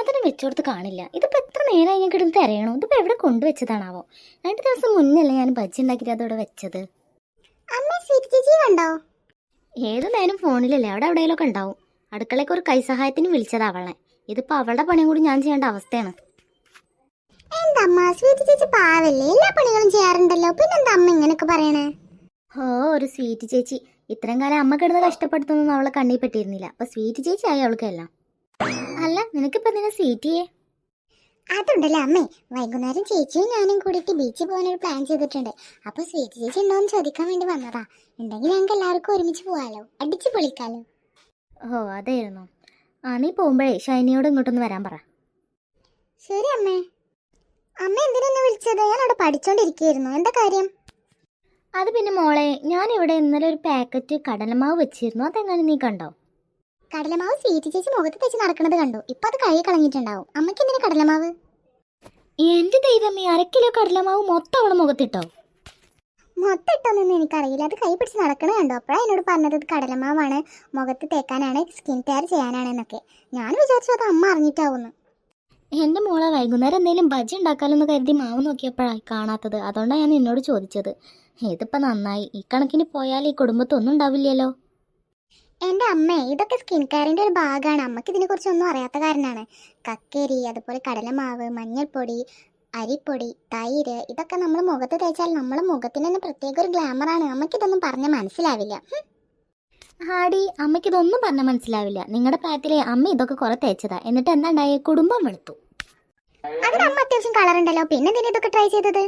സാധനം വെച്ചോടത്ത് കാണില്ല. ഇതിപ്പോൾ എത്ര നേരമായി ഞാൻ കിടന്ന് തിരയണോ. ഇതിപ്പോൾ എവിടെ കൊണ്ടുവച്ചതാണാവോ? രണ്ട് ദിവസം മുന്നല്ലേ ഞാൻ ബജ്ജി ഉണ്ടാക്കിയിട്ട് അതോടെ വെച്ചത്. അമ്മ ചേച്ചി കണ്ടോ? ഏത് നേരം ഫോണിലല്ലേ അവിടെ എവിടെയെങ്കിലുമൊക്കെ ഉണ്ടാവും. അടുക്കളയ്ക്ക് ഒരു കൈസഹായത്തിന് വിളിച്ചതാ അവളെ. ഇതിപ്പോ അവളുടെ പണിയും കൂടി ഞാൻ ചെയ്യേണ്ട അവസ്ഥയാണ്. സ്വീറ്റ് ചേച്ചി പാവല്ലേ എല്ലാ പണികളും ചെയ്യാറുണ്ടല്ലോ. പിന്നെന്താ അമ്മ പറയണേ? ഓ ഒരു സ്വീറ്റ് ചേച്ചി. ഇത്രയും കാലം അമ്മ കിടന്ന് കഷ്ടപ്പെടുത്തൊന്നും അവളെ കണ്ണി പെട്ടിരുന്നില്ല. അപ്പൊ സ്വീറ്റ് ചേച്ചി ആയി അവൾക്ക് എല്ലാം അല്ല നിനക്കിപ്പോ നിന്നെ സീറ്റിയേ അതുണ്ടല്ലോ അമ്മേ. വൈകുന്നേരം ചേച്ചിയും ഞാനും കൂടിയിട്ട് ബീച്ചിൽ പോകാനൊരു പ്ലാൻ ചെയ്തിട്ടുണ്ട്. അപ്പൊ സ്വീറ്റ് ചേച്ചി ഉണ്ടോന്ന് ചോദിക്കാൻ വേണ്ടി വന്നതാ. ഉണ്ടെങ്കിൽ ഞങ്ങൾക്ക് എല്ലാവർക്കും ഒരുമിച്ച് പോവാലോ അടിച്ച് പൊളിക്കാലോ. ഓ അതായിരുന്നു. ആ നീ പോകുമ്പോഴേ ഷൈനിയോട് ഇങ്ങോട്ടൊന്ന് വരാൻ പറ. ശരി അമ്മേ. അമ്മ എന്തിനെന്നെ വിളിച്ചത്? ഞാൻ അവിടെ പഠിച്ചോണ്ടിരിക്കുകയായിരുന്നു. എന്താ കാര്യം? അത് പിന്നെ മോളെ ഞാൻ ഇവിടെ ഇന്നലെ ഒരു പാക്കറ്റ് കടലമാവ് വെച്ചിരുന്നു. അതെങ്ങനെ നീ കണ്ടോ? കടലമാവ് സ്വീറ്റ് ചേച്ചി മുഖത്ത് തെച്ച് നടക്കുന്നത് കണ്ടു. ഇപ്പൊ അത് കഴുകി കളഞ്ഞിട്ടുണ്ടാവും. അമ്മയ്ക്ക് എന്തിനാ കടലമാവ്? എന്റെ ദൈവമേ അരക്കിലോ കിലോ കടലമാവ് മൊത്തം അവളെ മുഖത്തിട്ടോ? മൊത്തം ഇട്ടൊന്നും എനിക്കറിയില്ല. അത് കൈ പിടിച്ച് നടക്കണ കണ്ടോ. അപ്പോഴാണ് എന്നോട് പറഞ്ഞത് ഇത് കടലമാവാണ് മുഖത്ത് തേക്കാനാണ് സ്കിൻ കെയർ ചെയ്യാനാണ് എന്നൊക്കെ ഞാൻ വിചാരിച്ചു അത് അമ്മ അറിഞ്ഞിട്ടാവുന്നു. എന്റെ മോളെ വൈകുന്നേരം എന്തെങ്കിലും ബജി ഉണ്ടാക്കാലെന്ന് കരുതി മാവ് നോക്കിയപ്പോഴാണ് കാണാത്തത്. അതുകൊണ്ടാണ് ഞാൻ നിന്നോട് ചോദിച്ചത്. ഇതിപ്പോ നന്നായി. ഈ കണക്കിന് പോയാൽ ഈ കുടുംബത്തൊന്നും ഉണ്ടാവില്ലല്ലോ. എന്റെ അമ്മേ ഇതൊക്കെ സ്കിൻ കെയറിന്റെ ഒരു ഭാഗമാണ് അമ്മയ്ക്ക് ഇതിനെക്കുറിച്ചൊന്നും അറിയാത്ത കാരണമാണ് കക്കേരി അതുപോലെ കടലമാവ് മഞ്ഞൾപ്പൊടി അരിപ്പൊടി തൈര് ഇതൊക്കെ നമ്മൾ മുഖത്ത് തേച്ചാൽ നമ്മൾ മുഖത്തിന് തന്നെ പ്രത്യേക ഒരു ഗ്ലാമറാണ് അമ്മയ്ക്ക് ഇതൊന്നും പറഞ്ഞാൽ മനസ്സിലാവില്ല. ഹാഡി അമ്മയ്ക്കിതൊന്നും അമ്മയ്ക്ക് ഇതൊന്നും പറഞ്ഞാൽ മനസ്സിലാവില്ല. നിങ്ങളുടെ പ്രായത്തിലെ അമ്മ ഇതൊക്കെ കുറെ തേച്ചതാ. എന്നിട്ട് എന്താ ഉണ്ടായേ? കുടുംബം വെളുത്തു. അതിന് അമ്മ അത്യാവശ്യം കളർ ഉണ്ടല്ലോ. പിന്നെ എന്തിനാ ഇതൊക്കെ ട്രൈ ചെയ്തത്?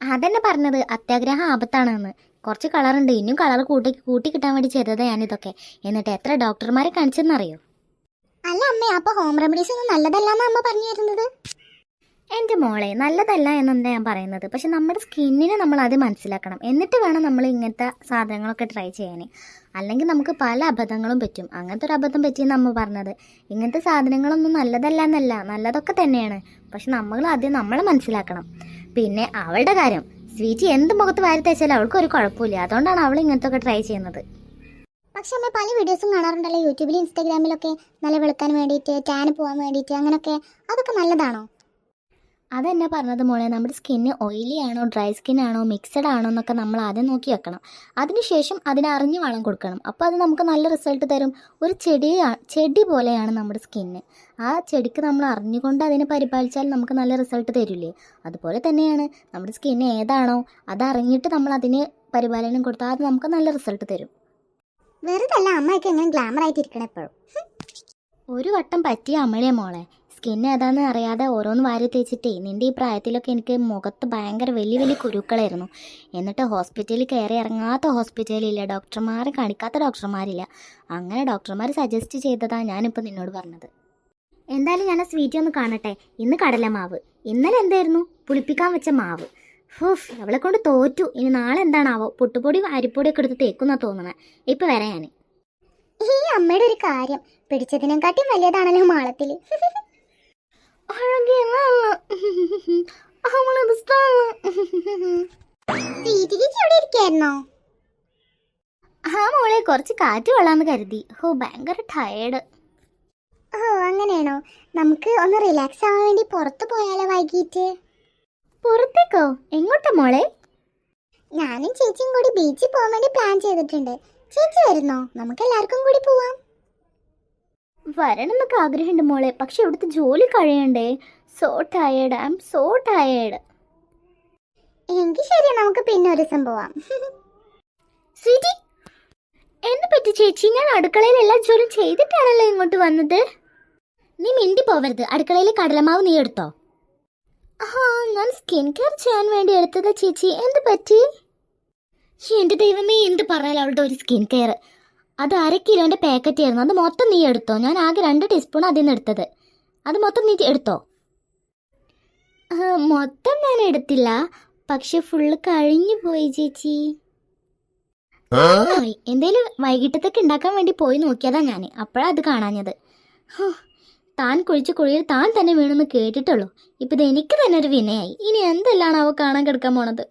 അതന്നെ പറഞ്ഞത്. അത്യാഗ്രഹം ആപത്താണെന്ന്. കുറച്ച് കളറുണ്ട് ഇനിയും കളർ കൂട്ടി കൂട്ടി കിട്ടാൻ വേണ്ടി ചെയ്തതാ ഞാനിതൊക്കെ. എന്നിട്ട് എത്ര ഡോക്ടർമാരെ കാണിച്ചെന്നറിയോ? അല്ല അമ്മ അപ്പൊ ഹോം റെമഡീസ് ഒന്നും നല്ലതല്ലാന്ന് അമ്മ പറഞ്ഞു തരുന്നത്? എന്റെ മോളെ നല്ലതല്ല എന്നെന്താ ഞാൻ പറയുന്നത്. പക്ഷെ നമ്മുടെ സ്കിന്നിനെ നമ്മൾ അത് മനസ്സിലാക്കണം. എന്നിട്ട് വേണം നമ്മൾ ഇങ്ങനത്തെ സാധനങ്ങളൊക്കെ ട്രൈ ചെയ്യാൻ അല്ലെങ്കിൽ നമുക്ക് പല അബദ്ധങ്ങളും പറ്റും. അങ്ങനത്തെ ഒരു അബദ്ധം പറ്റിയെന്ന് അമ്മ പറഞ്ഞത്. ഇങ്ങനത്തെ സാധനങ്ങളൊന്നും നല്ലതല്ല എന്നല്ല നല്ലതൊക്കെ തന്നെയാണ്. പക്ഷെ നമ്മൾ ആദ്യം നമ്മളെ മനസ്സിലാക്കണം. പിന്നെ അവളുടെ കാര്യം. സ്വീറ്റ് എന്ത് മുഖത്ത് വാരി അവൾക്ക് ഒരു കുഴപ്പമില്ല. അതുകൊണ്ടാണ് അവൾ ഇങ്ങനത്തെ ട്രൈ ചെയ്യുന്നത്. പക്ഷെ അമ്മ പല വീഡിയോസും കാണാറുണ്ടല്ലോ യൂട്യൂബിലും ഇൻസ്റ്റാഗ്രാമിലൊക്കെ നല്ല വെളുക്കാൻ വേണ്ടിയിട്ട് ടാന് പോകാൻ വേണ്ടിയിട്ട് അങ്ങനെയൊക്കെ അതൊക്കെ നല്ലതാണോ? അതെന്നെ പറഞ്ഞത് മോളെ? നമ്മുടെ സ്കിന്ന് ഓയിലി ആണോ ഡ്രൈ സ്കിൻ ആണോ മിക്സഡ് ആണോ എന്നൊക്കെ നമ്മൾ ആദ്യം നോക്കി വെക്കണം. അതിനുശേഷം അതിനെ അറിഞ്ഞ് വളം കൊടുക്കണം. അപ്പോൾ അത് നമുക്ക് നല്ല റിസൾട്ട് തരും. ഒരു ചെടി ചെടി പോലെയാണ് നമ്മുടെ സ്കിന്ന് ആ ചെടിക്ക് നമ്മൾ അറിഞ്ഞുകൊണ്ട് അതിനെ പരിപാലിച്ചാൽ നമുക്ക് നല്ല റിസൾട്ട് തരില്ലേ? അതുപോലെ തന്നെയാണ് നമ്മുടെ സ്കിന്ന് ഏതാണോ അതറിഞ്ഞിട്ട് നമ്മൾ അതിന് പരിപാലനം കൊടുത്താൽ അത് നമുക്ക് നല്ല റിസൾട്ട് തരും. വെറുതെ അമ്മയ്ക്ക് അമ്മയൊക്കെ എങ്ങനെ ഗ്ലാമർ ആയിട്ട് ഇരിക്കണം എപ്പോഴും. ഒരു വട്ടം പറ്റിയ അമ്മയെ മോളെ. സ്കിൻ ഏതാന്ന് അറിയാതെ ഓരോന്ന് വാരി തേച്ചിട്ടേ നിന്റെ ഈ പ്രായത്തിലൊക്കെ എനിക്ക് മുഖത്ത് ഭയങ്കര വലിയ വലിയ കുരുക്കളായിരുന്നു. എന്നിട്ട് ഹോസ്പിറ്റലിൽ കയറി ഇറങ്ങാത്ത ഹോസ്പിറ്റലില്ല ഡോക്ടർമാർ കാണിക്കാത്ത ഡോക്ടർമാരില്ല അങ്ങനെ ഡോക്ടർമാർ സജസ്റ്റ് ചെയ്തതാണ് ഞാനിപ്പോൾ നിന്നോട് പറഞ്ഞത്. എന്തായാലും ഞാൻ ആ സ്വീറ്റ് ഒന്ന് കാണട്ടെ. ഇന്ന് കടലമാവ് ഇന്നലെ എന്തായിരുന്നു? പുളിപ്പിക്കാൻ വെച്ച മാവ്. ഹൂഫ് അവളെ കൊണ്ട് തോറ്റു. ഇനി നാളെ എന്താണാവോ? പുട്ടുപൊടി അരിപ്പൊടിയൊക്കെ എടുത്ത് തേക്കുന്നാ തോന്നണേ. ഇപ്പം വരാൻ ഞാൻ ഈ അമ്മയുടെ ഒരു കാര്യം. പിടിച്ചതിനെക്കാട്ടിയും വലിയതാണല്ലോ മാളത്തിൽ. ഇരിക്കായിരുന്നോ? ആ മോളെ കുറച്ച് കാറ്റ് കൊള്ളാന്ന് കരുതി. ഹോ ഭയങ്കര ടയേർഡ് ഓ അങ്ങനെയാണോ? നമുക്ക് ഒന്ന് റിലാക്സ് ആവാൻ വേണ്ടി പുറത്ത് പോയാലോ വൈകിട്ട്? പുറത്തേക്കോ? എങ്ങോട്ടാ മോളെ? ഞാനും ചേച്ചിയും കൂടി ബീച്ചിൽ പോകാൻ വേണ്ടി പ്ലാൻ ചെയ്തിട്ടുണ്ട്. ചേച്ചി വരുന്നോ? നമുക്ക് എല്ലാവർക്കും കൂടി പോവാം. വരണം എന്നൊക്കെ ആഗ്രഹമുണ്ട് മോളെ. പക്ഷെ ഇവിടുത്തെ ജോലി കഴിയണ്ടേ. So tired I'm so tired എങ്കിൽ ശരി നമുക്ക് പിന്നെ ഒരു ദിവസം പോവാം. സ്വീറ്റി എന്നെ പറ്റി ചേച്ചി? ഞാൻ അടുക്കളയിൽ എല്ലാ ജോലിയും ചെയ്തിട്ടാണല്ലോ ഇങ്ങോട്ട് വന്നത്. നീ മിണ്ടി പോവരുത്. അടുക്കളയിൽ കടലമാവ് നീ എടുത്തോ. ആ ഞാൻ സ്കിൻ കെയർ ചെയ്യാൻ വേണ്ടി എടുത്തതാ ചേച്ചി. എന്ത് പറ്റി? എന്റെ ദൈവമേ എന്ത് പറഞ്ഞാലും അവളുടെ ഒരു സ്കിൻ കെയർ അത് അര കിലോന്റെ പാക്കറ്റ് ആയിരുന്നു. അത് മൊത്തം നീ എടുത്തോ? ഞാൻ ആകെ രണ്ട് ടീസ്പൂൺ അതിൽ നിന്ന് എടുത്തത്. അത് മൊത്തം നീ എടുത്തോ? മൊത്തം ഞാൻ എടുത്തില്ല. പക്ഷെ ഫുള്ള് കഴിഞ്ഞു പോയി ചേച്ചി. എന്തേലും വൈകിട്ടത്തേക്ക് ഉണ്ടാക്കാൻ വേണ്ടി പോയി നോക്കിയതാ ഞാൻ അപ്പോഴാ അത് കാണാഞ്ഞത്. താൻ കുഴിച്ച കുഴിയിൽ താൻ തന്നെ വീണെന്ന് കേട്ടിട്ടുള്ളൂ. ഇപ്പൊ ഇത് എനിക്ക് തന്നെ ഒരു വിനയായി. ഇനി എന്തെല്ലാം അവ കാണാൻ കിടക്കാൻ പോണത്?